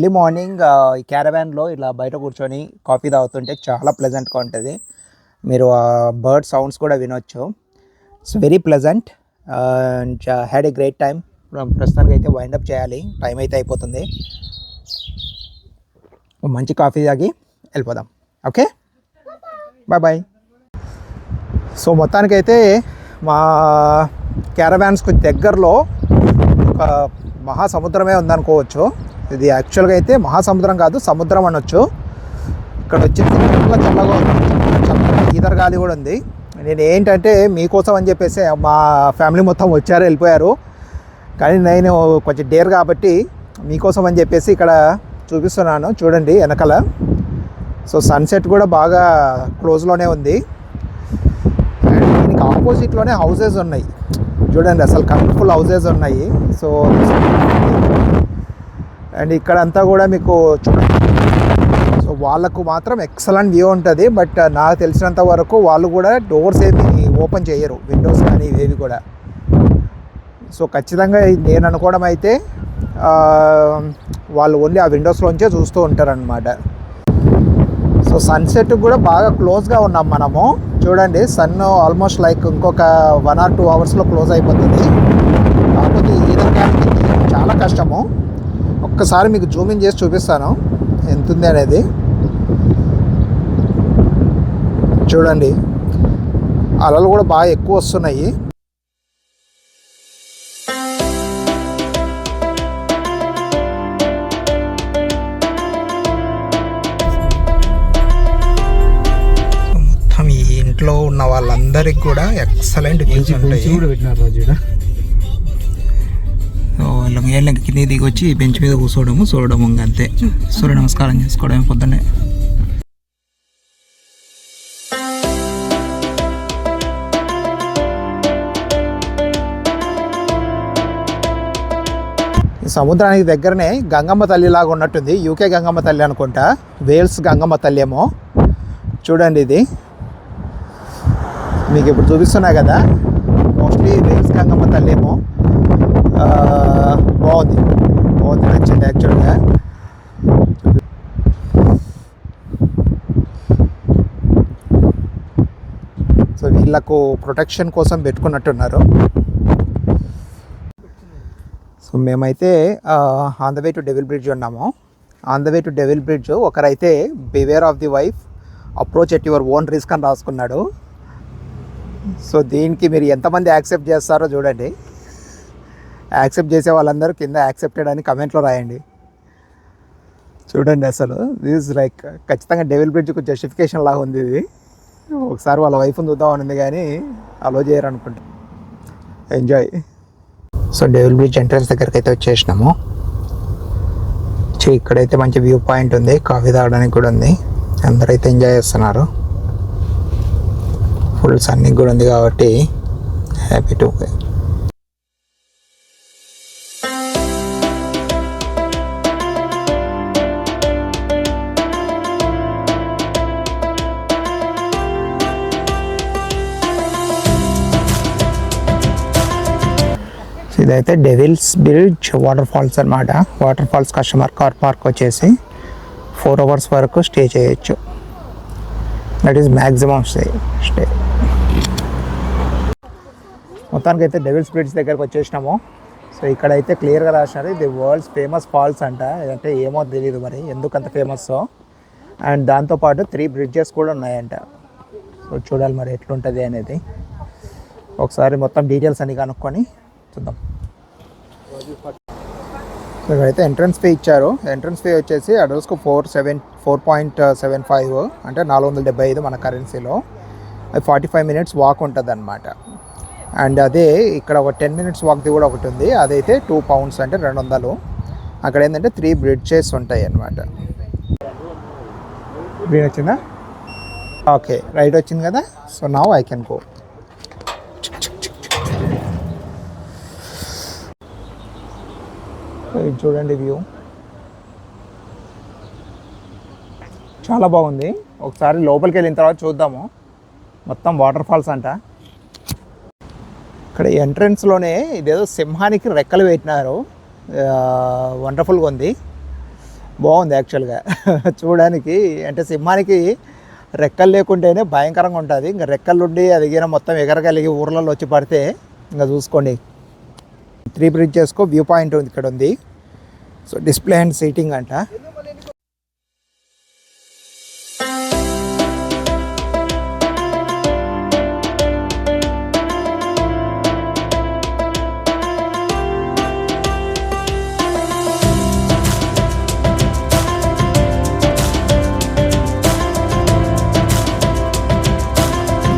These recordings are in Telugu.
ఎర్లీ మార్నింగ్ ఈ క్యారవాన్లో ఇలా బయట కూర్చొని కాఫీ తాగుతుంటే చాలా ప్లెజెంట్గా ఉంటుంది. మీరు బర్డ్ సౌండ్స్ కూడా వినొచ్చు. It's very pleasant had a great time ప్రస్తుతానికి అయితే వైండప్ చేయాలి. టైం అయితే అయిపోతుంది. మంచి కాఫీ తాగి వెళ్ళిపోదాం. ఓకే బాయ్ బాయ్ సో మొత్తానికైతే మా క్యారవాన్స్కి దగ్గరలో ఒక మహాసముద్రమే ఉందనుకోవచ్చు. ఇది యాక్చువల్గా అయితే మహాసముద్రం కాదు సముద్రం అనొచ్చు. ఇక్కడ వచ్చేసి చల్ల చల్లగా ఉంది. చల్లగా గాలి కూడా ఉంది. నేను ఏంటంటే మీకోసం అని చెప్పేసి మా ఫ్యామిలీ మొత్తం వచ్చారు వెళ్ళిపోయారు. కానీ నేను కొంచెం డేర్ కాబట్టి మీకోసం అని చెప్పేసి ఇక్కడ చూపిస్తున్నాను. చూడండి వెనకల. సో సన్సెట్ కూడా బాగా క్లోజ్లోనే ఉంది. అండ్ దీనికి ఆపోజిట్లోనే హౌసెస్ ఉన్నాయి. చూడండి అసలు కలర్ఫుల్ హౌసెస్ ఉన్నాయి. సో అండ్ ఇక్కడంతా కూడా మీకు చూడండి. సో వాళ్ళకు మాత్రం ఎక్సలెంట్ వ్యూ ఉంటుంది బట్ నాకు తెలిసినంత వరకు వాళ్ళు కూడా డోర్స్ ఏమి ఓపెన్ చేయరు విండోస్ కానీ ఇవేవి కూడా. సో ఖచ్చితంగా నేను అనుకోవడం అయితే వాళ్ళు ఓన్లీ ఆ విండోస్లోంచే చూస్తూ ఉంటారనమాట సో సన్సెట్ కూడా బాగా క్లోజ్గా ఉన్నాం మనము. చూడండి సన్ ఆల్మోస్ట్ లైక్ ఇంకొక వన్ ఆర్ టూ అవర్స్లో క్లోజ్ అయిపోతుంది. కాకపోతే ఈదరడానికి చాలా కష్టము. ఒక్కసారి మీకు జూమింగ్ చేసి చూపిస్తాను. ఎంత ఉంది అనేది. చూడండి. అలలు కూడా బాగా ఎక్కువ వస్తున్నాయి. మొత్తం ఈ ఇంట్లో ఉన్న వాళ్ళందరికీ కూడా ఎక్సలెంట్ వ్యూస్ ఉంటాయి. పెట్టినారు ఏళ్ళ కింద దిగి వచ్చి బెంచ్ మీద కూర్చోవడము చూడడము అంతే. సూర్య నమస్కారం చేసుకోవడం పొద్దున్నే. సముద్రానికి దగ్గరనే గంగమ్మ తల్లి లాగా ఉన్నట్టుంది. యూకే గంగమ్మ తల్లి అనుకుంటా. వేల్స్ గంగమ్మ తల్లి ఏమో చూడండి ఇది. మీకు ఇప్పుడు చూపిస్తున్నా కదా. మోస్ట్లీ వేల్స్ గంగమ్మ తల్లి ఏమో ఆ, బాగుంది బాగుంది నచ్చింది యాక్చువల్గా సో వీళ్ళకు ప్రొటెక్షన్ కోసం పెట్టుకున్నట్టున్నారు. సో మేమైతే on the way to Devil Bridge ఉన్నాము. On the way to Devil Bridge ఒకరైతే beware of the wife approach at your own risk అని రాసుకున్నాడు. సో దీనికి మీరు ఎంతమంది యాక్సెప్ట్ చేస్తారో చూడండి. యాక్సెప్ట్ చేసే వాళ్ళందరూ కింద యాక్సెప్టెడ్ అని కమెంట్లో రాయండి. చూడండి అసలు. దిస్ లైక్ ఖచ్చితంగా డెవిల్ బ్రిడ్జ్కు జస్టిఫికేషన్ లాగా ఉంది ఇది. ఒకసారి వాళ్ళ వైఫ్ని చూద్దాం ఉంది కానీ అలో చేయరు అనుకుంటా. Enjoy so Devil Bridge entrance దగ్గరికి అయితే వచ్చేసినాము. సో ఇక్కడైతే మంచి వ్యూ పాయింట్ ఉంది. కాఫీ తాగడానికి కూడా ఉంది. అందరూ అయితే ఎంజాయ్ చేస్తున్నారు. ఫుల్ సన్నింగ్ కూడా ఉంది కాబట్టి హ్యాపీ టు ఇదైతే డెవిల్స్ బ్రిడ్జ్ వాటర్ ఫాల్స్ అనమాట water falls customer car park వచ్చేసి ఫోర్ అవర్స్ వరకు స్టే చేయొచ్చు. That is maximum stay stay మొత్తానికి అయితే డెవిల్స్ బ్రిడ్జ్ దగ్గరకు వచ్చేసినాము. సో ఇక్కడైతే క్లియర్గా రాసినారు. ఇది వరల్డ్స్ ఫేమస్ ఫాల్స్ అంట. అంటే ఏమో తెలియదు మరి ఎందుకు అంత ఫేమస్ అండ్ దాంతోపాటు త్రీ బ్రిడ్జెస్ కూడా ఉన్నాయంట. సో చూడాలి మరి ఎట్లుంటుంది అనేది. ఒకసారి మొత్తం డీటెయిల్స్ అన్ని కనుక్కొని చూద్దాం. సో ఇక్కడైతే ఎంట్రన్స్ ఫీ ఇచ్చారు. ఎంట్రన్స్ ఫీ వచ్చేసి అడల్ట్స్కు four seven four point seven five అంటే నాలుగు వందల డెబ్బై ఐదు మన కరెన్సీలో అది ఫార్టీ ఫైవ్ మినిట్స్ వాక్ ఉంటుంది అనమాట అండ్ అదే ఇక్కడ ఒక టెన్ మినిట్స్ వాక్ది కూడా ఒకటి ఉంది. అదైతే టూ పౌండ్స్ అంటే రెండు వందలు. అక్కడ ఏంటంటే త్రీ బ్రిడ్జెస్ ఉంటాయి అన్నమాట గ్రీన్ వచ్చిందా? ఓకే రైట్ వచ్చింది కదా? So now I can go ఇది చూడండి వ్యూ. చాలా బాగుంది. ఒకసారి లోపలికి వెళ్ళిన తర్వాత చూద్దాము. మొత్తం వాటర్ ఫాల్స్ అంట. ఇక్కడ ఎంట్రన్స్లోనే ఇదేదో సింహానికి రెక్కలు పెట్టినారు. వండర్ఫుల్గా ఉంది. బాగుంది యాక్చువల్గా చూడడానికి అంటే సింహానికి రెక్కలు లేకుంటేనే భయంకరంగా ఉంటుంది. ఇంకా రెక్కలుండి అది గిన మొత్తం ఎగరగలిగి ఊర్లలో వచ్చి పడితే ఇంకా చూసుకోండి. త్రీ బ్రిడ్జెస్కో వ్యూ పాయింట్ ఉంది ఇక్కడ ఉంది సో డిస్ప్లే అండ్ సీటింగ్ అంట.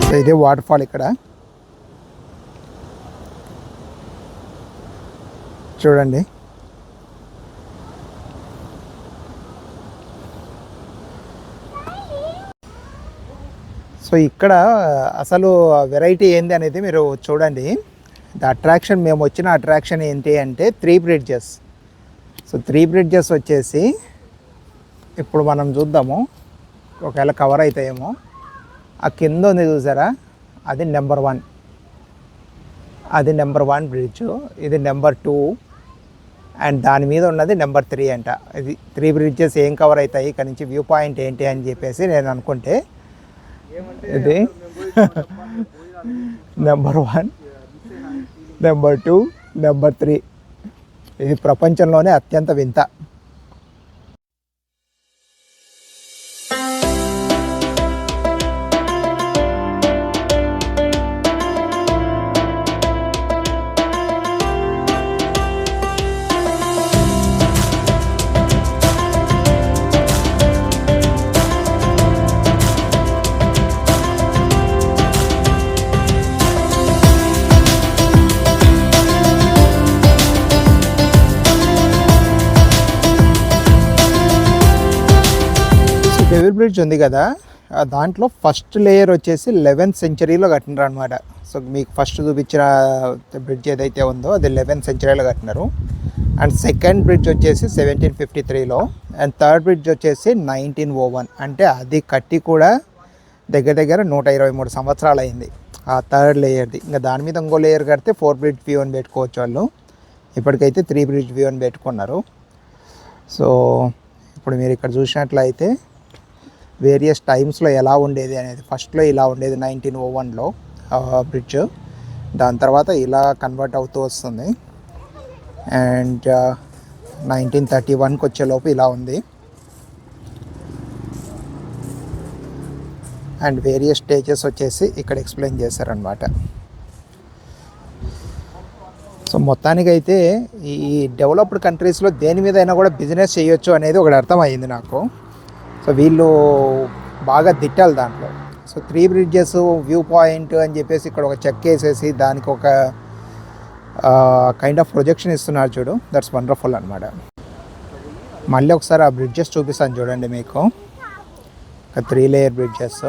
సో ఇదే వాటర్ ఫాల్ ఇక్కడ. చూడండి. సో ఇక్కడ అసలు వెరైటీ ఏంది అనేది మీరు చూడండి. ద అట్రాక్షన్ మేము వచ్చిన అట్రాక్షన్ ఏంటి అంటే three bridges. So three bridges వచ్చేసి ఇప్పుడు మనం చూద్దాము. ఒకవేళ కవర్ అవుతాయేమో ఆ కింద ఉంది చూసారా? అది నెంబర్ వన్. అది నెంబర్ వన్ బ్రిడ్జ్. ఇది నెంబర్ టూ. అండ్ దాని మీద ఉన్నది నెంబర్ త్రీ అంట. ఇది త్రీ బ్రిడ్జెస్ ఏం కవర్ అవుతాయి ఇక్కడ నుంచి వ్యూ పాయింట్ ఏంటి అని చెప్పేసి నేను అనుకుంటే ఇది number one number two number three ఇది ప్రపంచంలోనే అత్యంత వింత. సో బ్రిడ్జ్ ఉంది కదా దాంట్లో ఫస్ట్ లేయర్ వచ్చేసి లెవెన్త్ సెంచరీలో కట్టినారు అనమాట సో మీకు ఫస్ట్ చూపించిన బ్రిడ్జ్ ఏదైతే ఉందో అది లెవెన్త్ సెంచరీలో కట్టినారు. అండ్ సెకండ్ బ్రిడ్జ్ వచ్చేసి సెవెంటీన్ ఫిఫ్టీ త్రీలో అండ్ థర్డ్ బ్రిడ్జ్ వచ్చేసి నైన్టీన్ ఓ వన్. అంటే అది కట్టి కూడా దగ్గర దగ్గర నూట ఇరవై మూడు సంవత్సరాలు అయింది ఆ థర్డ్ లేయర్ది. ఇంకా దాని మీద ఇంకో లేయర్ కడితే ఫోర్ బ్రిడ్జ్ వ్యూ అని పెట్టుకోవచ్చు వాళ్ళు. ఇప్పటికైతే త్రీ బ్రిడ్జ్ వ్యూ అని పెట్టుకున్నారు. సో ఇప్పుడు మీరు ఇక్కడ చూసినట్లయితే వేరియస్ టైమ్స్లో ఎలా ఉండేది అనేది ఫస్ట్లో ఇలా ఉండేది నైన్టీన్ ఓ వన్లో బ్రిడ్జ్ దాని తర్వాత ఇలా కన్వర్ట్ అవుతూ వస్తుంది. అండ్ నైన్టీన్ థర్టీ వన్కి వచ్చేలోపు ఇలా ఉంది. అండ్ వేరియస్ స్టేజెస్ వచ్చేసి ఇక్కడ ఎక్స్ప్లెయిన్ చేశారనమాట సో మొత్తానికైతే ఈ డెవలప్డ్ కంట్రీస్లో దేని మీద అయినా కూడా బిజినెస్ చేయొచ్చు అనేది ఒకటి అర్థమైంది నాకు. సో వీళ్ళు బాగా దిట్టాలి దాంట్లో. So three bridges view point అని చెప్పేసి ఇక్కడ ఒక చెక్ వేసేసి దానికి ఒక కైండ్ ఆఫ్ ప్రొజెక్షన్ ఇస్తున్నారు చూడు. దట్స్ వండర్ఫుల్ అనమాట మళ్ళీ ఒకసారి ఆ బ్రిడ్జెస్ చూపిస్తాను చూడండి మీకు. ఒక త్రీ లేయర్ బ్రిడ్జెస్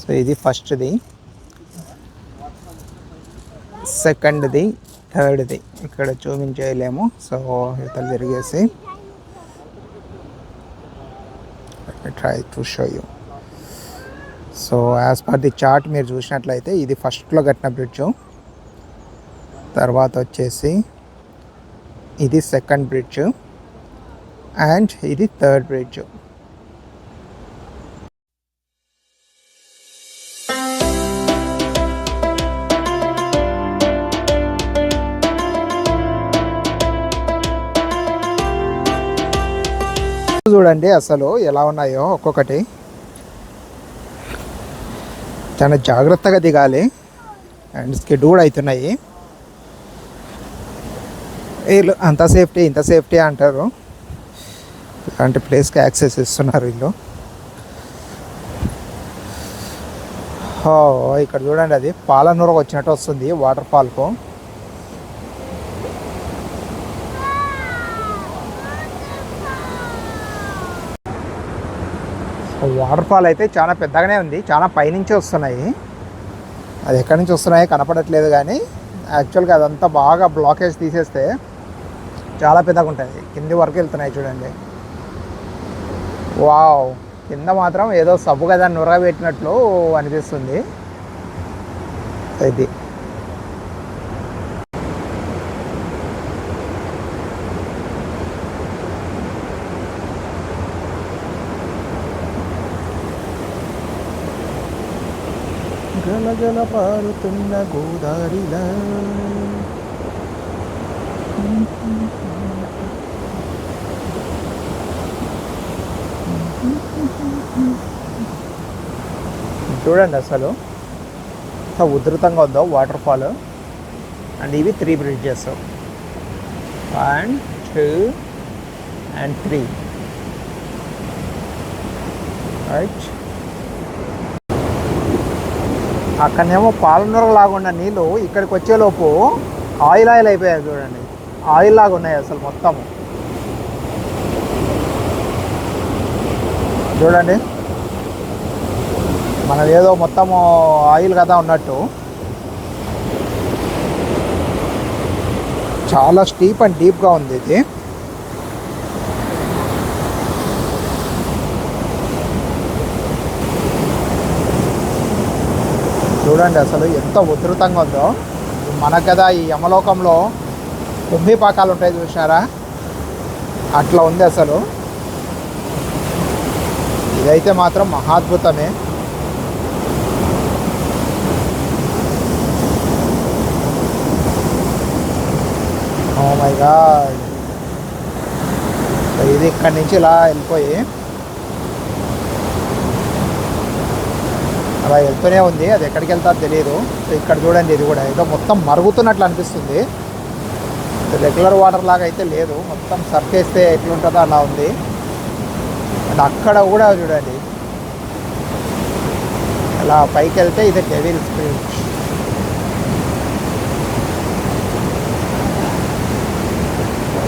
సో ఇది ఫస్ట్ది సెకండ్ది థర్డ్ది ఇక్కడ చూపించేయలేము. సో ఇతలు తిరిగేసి. Try to show you so as per the chart మీరు చూసినట్లయితే ఇది ఫస్ట్లో కట్టిన బ్రిడ్జ్ తర్వాత వచ్చేసి ఇది సెకండ్ బ్రిడ్జ్ అండ్ ఇది థర్డ్ బ్రిడ్జ్ చూడండి అసలు ఎలా ఉన్నాయో ఒక్కొక్కటి. చాలా జాగ్రత్తగా దిగాలి. అండ్ స్కిడ్ కూడా అవుతున్నాయి. వీళ్ళు అంత సేఫ్టీ ఇంత సేఫ్టీ అంటారు. ఇలాంటి ప్లేస్కి యాక్సెస్ ఇస్తున్నారు వీళ్ళు. ఓ, ఇక్కడ చూడండి అది. పాలనూరుకు వచ్చినట్టు వస్తుంది వాటర్ ఫాల్కు. వాటర్ ఫాల్ అయితే చాలా పెద్దగానే ఉంది. చాలా పైనుంచి వస్తున్నాయి. అది ఎక్కడి నుంచి వస్తున్నాయో కనపడట్లేదు కానీ యాక్చువల్గా అదంతా బాగా బ్లాకేజ్ తీసేస్తే చాలా పెద్దగా ఉంటుంది కింది వరకు వెళ్తున్నాయి చూడండి. వావ్! కింద మాత్రం ఏదో సబ్బు కదా నురగబెట్టినట్లు అనిపిస్తుంది. ఇది. గలగల పారుతున్న గోదారిలా. చూడండి అసలు. ఎంత ఉధృతంగా ఉందో వాటర్ ఫాల్ అండ్ ఇవి three bridges one two and three right అక్కడనేమో పాలనూర లాగా ఉన్న నీళ్ళు ఇక్కడికి వచ్చేలోపు ఆయిల్ ఆయిల్ అయిపోయాయి చూడండి. ఆయిల్ లాగా ఉన్నాయి అసలు మొత్తం. చూడండి. మనది ఏదో మొత్తము ఆయిల్ కదా ఉన్నట్టు. చాలా స్టీప్ అండ్ డీప్గా ఉంది ఇది. చూడండి అసలు ఎంత ఉధృతంగా ఉందో. మన కదా ఈ యమలోకంలో కుంభీపాకాలు ఉంటాయి చూసారా అట్లా ఉంది అసలు. ఇదైతే మాత్రం మహాద్భుతమే. ఓ మై గాడ్ ఇది ఇక్కడి నుంచి ఇలా వెళ్ళిపోయి అలా వెళ్తూనే ఉంది. అది ఎక్కడికి వెళ్తారో తెలియదు ఇక్కడ చూడండి ఇది కూడా. ఏదో మొత్తం మరుగుతున్నట్లు అనిపిస్తుంది. రెగ్యులర్ వాటర్ లాగా అయితే లేదు. మొత్తం సర్ఫ్ ఎట్లుంటుందో అలా ఉంది. అండ్ అక్కడ కూడా చూడండి. అలా పైకి వెళ్తే ఇది డెవిల్ స్పిరిట్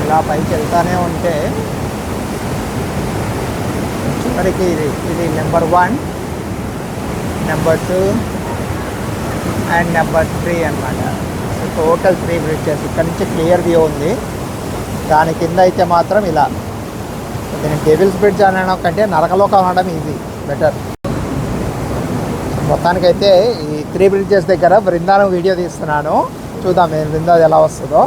ఇలా పైకి వెళ్తానే ఉంటే చివరికి ఇది ఇది number one number two and number three అనమాట సో టోటల్ త్రీ బ్రిడ్జెస్ ఇక్కడ నుంచి క్లియర్ వ్యూ ఉంది. దాని కింద అయితే మాత్రం ఇలా. సో దీన్ని డెవిల్స్ బ్రిడ్జ్ అనడం కంటే నరకలోకం అనడం ఈజీ బెటర్ మొత్తానికైతే ఈ త్రీ బ్రిడ్జెస్ దగ్గర బృందానం వీడియో తీస్తున్నాను. చూద్దాం నేను బృందాది ఎలా వస్తుందో.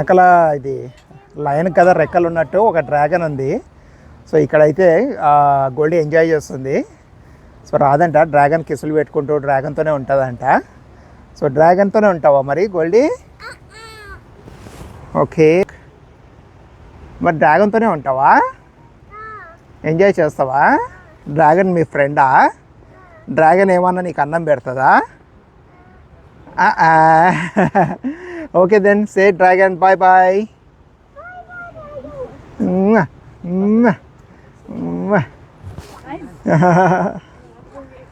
వెనకల ఇది లయన్ కదా రెక్కలు ఉన్నట్టు ఒక డ్రాగన్ ఉంది. సో ఇక్కడైతే గోల్డ్ ఎంజాయ్ చేస్తుంది. సో రాదంట డ్రాగన్ కిసులు పెట్టుకుంటూ డ్రాగన్తోనే ఉంటుందంట. సో డ్రాగన్తోనే ఉంటావా మరి గోల్డీ? ఓకే. మరి డ్రాగన్తోనే ఉంటావా? ఎంజాయ్ చేస్తావా? డ్రాగన్ మీ ఫ్రెండా? డ్రాగన్ ఏమన్నా నీకు అన్నం పెడుతుందా? Okay then say dragon bye bye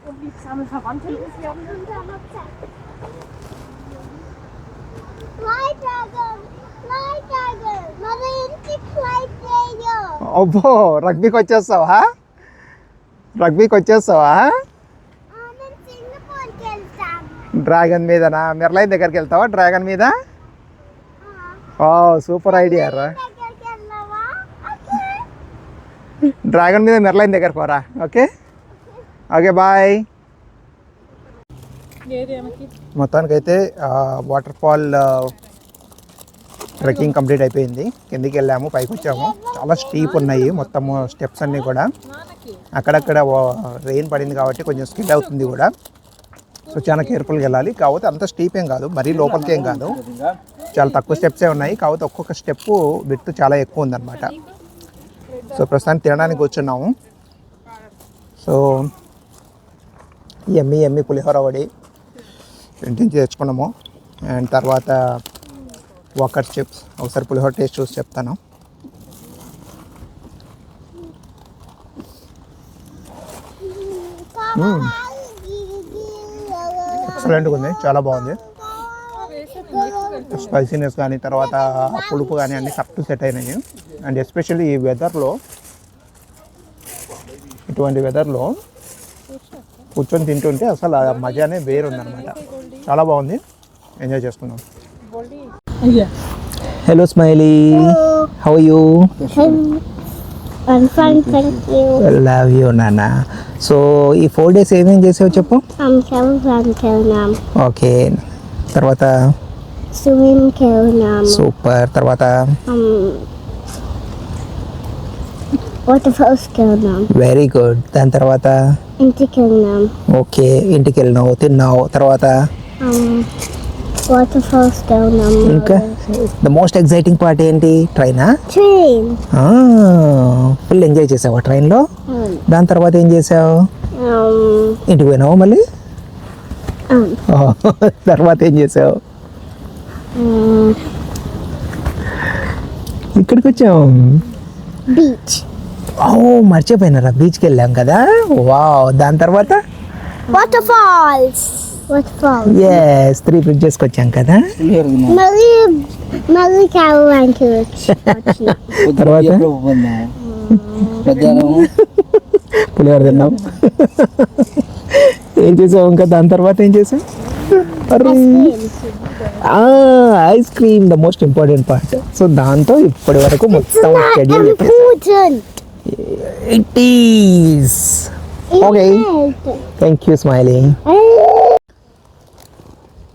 Und wie zusammen Verwandte ist hier Fly dragon! Fly dragon! మన ఇంటికి fly చేయు. అబ్బో రగ్బీకి వచ్చేస్తావా రగ్బీకి వచ్చేస్తావా డ్రాగన్ మీదనా? మెర్లైన్ దగ్గరికి వెళ్తావా? డ్రాగన్ మీద? ఓ సూపర్ ఐడియా రా. డ్రాగన్ మీద మెర్లైన్ దగ్గరకు పోరా. ఓకే? Okay bye. మొత్తానికైతే వాటర్ ఫాల్ ట్రెక్కింగ్ కంప్లీట్ అయిపోయింది. కిందికి వెళ్ళాము పైకి వచ్చాము. చాలా స్టీప్ ఉన్నాయి మొత్తము స్టెప్స్ అన్నీ కూడా. అక్కడక్కడ రెయిన్ పడింది కాబట్టి కొంచెం స్కిడ్ అవుతుంది కూడా. సో చాలా కేర్ఫుల్గా వెళ్ళాలి. కాకపోతే అంత స్టీప్ ఏం కాదు. మరీ లోపలికి ఏం కాదు. చాలా తక్కువ స్టెప్సే ఉన్నాయి. కాకపోతే ఒక్కొక్క స్టెప్ విడ్త్ చాలా ఎక్కువ ఉందన్నమాట. సో ప్రస్తుతానికి తినడానికి వచ్చున్నాము సో ఎమ్మి ఎమ్మి పులిహోర వడి ఇంటి తెచ్చుకున్నాము. అండ్ తర్వాత వాకర్ చిప్స్ ఒకసారి పులిహోర టేస్ట్ చూసి చెప్తాను. ఎక్సలెంట్గా ఉంది. చాలా బాగుంది. స్పైసీనెస్ కానీ తర్వాత పులుపు కానీ అన్నీ కరెక్ట్ సెట్ అయినాయి. అండ్ ఎస్పెషల్లీ ఈ వెదర్లో ఇటువంటి వెదర్లో కూర్చొని తింటుంటే అసలు ఆ మజానే వేరుందనమాట చాలా బాగుంది. ఎంజాయ్ చేసుకున్నాం అయ్యా hello Smiley how you Thank you. Love you నాన్న సో ఈ ఫోర్ డేస్ ఏమేం చేసావు చెప్పు Kelnam. ఓకే తర్వాత Swim Kelnam. సూపర్ తర్వాత Um, Waterfalls Kelnam. Very good దాని తర్వాత Inti Kelnam. ఓకే ఇంటికి వెళ్ళినావు తిన్నావు తర్వాత Waterfalls Kelnam. ఇంకా ద మోస్ట్ ఎగ్జైటింగ్ పార్ట్ ఏంటి? ట్రైనా? Train. ఫుల్ ఎంజాయ్ చేసావా ట్రైన్లో? దాని తర్వాత ఏం చేసావు? Um, ఇంటికి పోయినావు మళ్ళీ? తర్వాత ఏం చేసావు? Um, ఇక్కడికి వచ్చాం beach. ఓ మర్చిపోయినారా? బీచ్కి వెళ్ళాం కదా? వావ్ దాని తర్వాత? Waterfalls. Waterfalls. ఎస్ త్రీ బ్రిడ్జెస్కి వచ్చాం కదా. మళ్ళీ తర్వాత? పులిహోర తిన్నాం. ఏం చేసావు ఇంకా? దాని తర్వాత ఏం చేసావు? Ice cream the most important part so దాంతో ఇప్పటి వరకు మొత్తం schedule important. It is okay thank you Smiley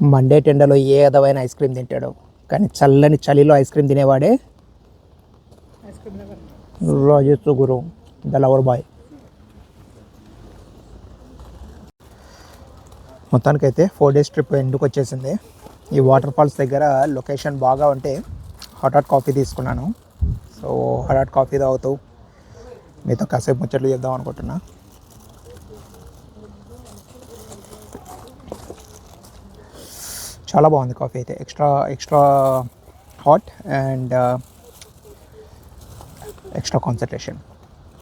Monday టెండలో ఏ విధమైన ఐస్ క్రీమ్ తింటాడు. కానీ చల్లని చలిలో ఐస్ క్రీమ్ తినేవాడే రాజేష్ గురు ద లవర్ బాయ్. మొత్తానికైతే ఫోర్ డేస్ ట్రిప్ ఎందుకు వచ్చేసింది? ఈ వాటర్ ఫాల్స్ దగ్గర లొకేషన్ బాగా ఉంటే హాట్ హాట్ కాఫీ తీసుకున్నాను. సో హాట్ హాట్ కాఫీ తాగుతూ మీతో కాసేపు ముచ్చట్లు చేద్దాం అనుకుంటున్నా. చాలా బాగుంది కాఫీ అయితే. Extra extra hot and extra concentration.